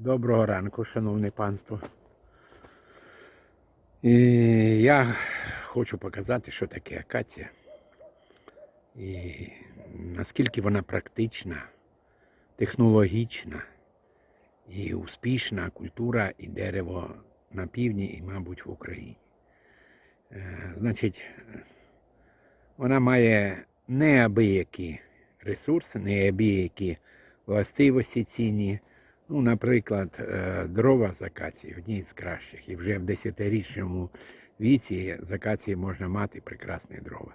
Доброго ранку, шановне панство. І я хочу показати, що таке акація. І наскільки вона практична, технологічна і успішна культура і дерево на півдні і, мабуть, в Україні. Е, Значить, вона має неабиякі ресурси, неабиякі властивості цінні. Ну, наприклад, е, дрова з акації одні з кращих. І вже в 10-річному віці з акації можна мати прекрасні дрова.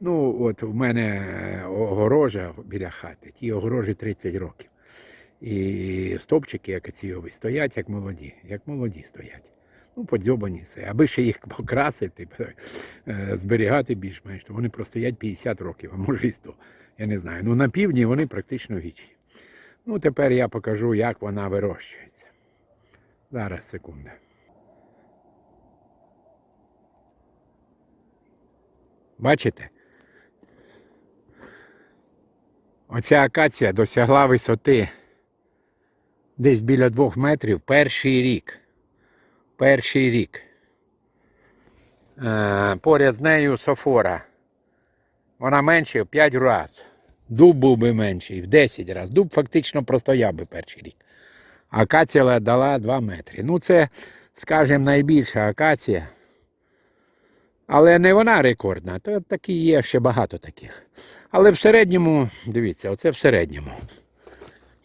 Ну, от у мене е, огорожа біля хати, ті огорожі 30 років. І стовпчики акаційові стоять як молоді, як молоді стоять. Ну, подзьобані все. Аби ще їх покрасити, е, зберігати більш-менш, то вони простоять 50 років, а може і 100. Я не знаю. Ну на півдні вони практично вічні. Ну, тепер я покажу, як вона вирощується. Зараз, секунда. Бачите? Оця акація досягла висоти десь біля двох метрів перший рік. Перший рік. Е, поряд з нею софора. Вона менше в 5 разів. Дуб був би менший, в 10 разів. Дуб фактично простояв би перший рік. Акація дала 2 метри. Ну, це, скажімо, найбільша акація. Але не вона рекордна, то такі є ще багато таких. Але в середньому, дивіться, оце в середньому.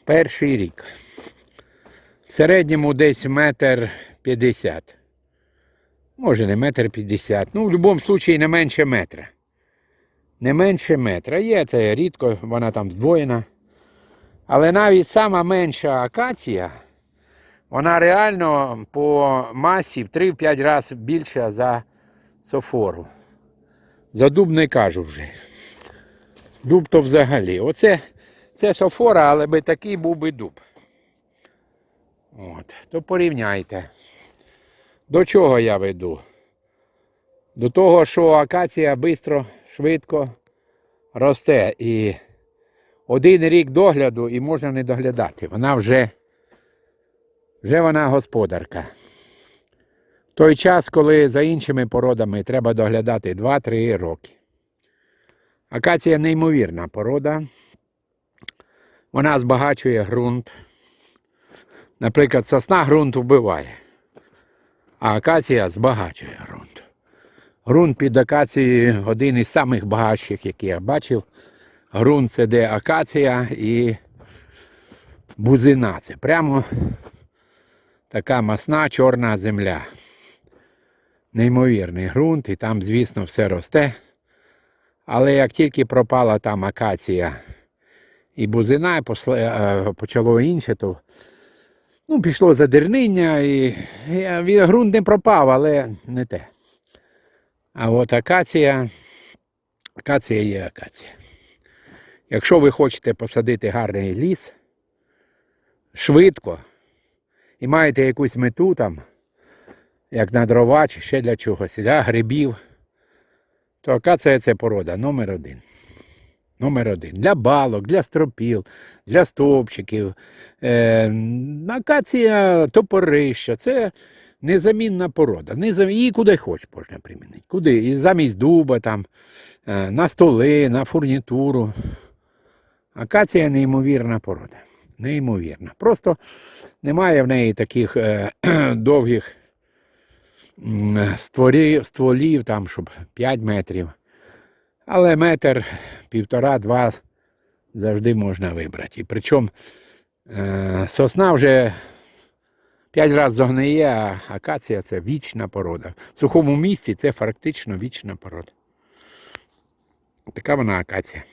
Перший рік. В середньому десь метр п'ятдесят. Може не метр п'ятдесят. Ну, в будь-якому випадку не менше метра. Не менше метра. Є це рідко, вона там здвоєна. Але навіть сама менша акація, вона реально по масі в 3-5 разів більша за софору. За дуб не кажу вже. Дуб то взагалі. Оце це софора, але би такий був би дуб. От, то порівняйте. До чого я веду? До того, що акація швидко, швидко росте. І один рік догляду і можна не доглядати. Вона вже, вже вона господарка. В той час, коли за іншими породами треба доглядати 2-3 роки. Акація неймовірна порода. Вона збагачує ґрунт. Наприклад, сосна ґрунт вбиває, а акація збагачує ґрунт. Ґрунт під акацією один із самих багатших, які я бачив. Ґрунт це де акація і бузина. Це прямо така масна чорна земля. Неймовірний ґрунт, і там, звісно, все росте. Але як тільки пропала там акація і бузина, і е, почало інше, то ну, пішло задернення, і, і ґрунт не пропав, але не те. А от акація, акація є акація. Якщо ви хочете посадити гарний ліс швидко і маєте якусь мету там, як на дрова чи ще для чогось, для грибів, то акація це порода номер один. Номер один. Для балок, для стропіл, для стовпчиків. Е, акація топорища. Це незамінна порода. Незам... Її куди хоч можна примінити. Куди? І замість дуба, там, е, на столи, на фурнітуру. Акація неймовірна порода. Неймовірна. Просто немає в неї таких е, довгих створів, стволів, там, щоб 5 метрів. Але метр, півтора-два завжди можна вибрати. І причому е, сосна вже 5 разів зогниє, а акація це вічна порода. В сухому місці це фактично вічна порода. Така вона акація.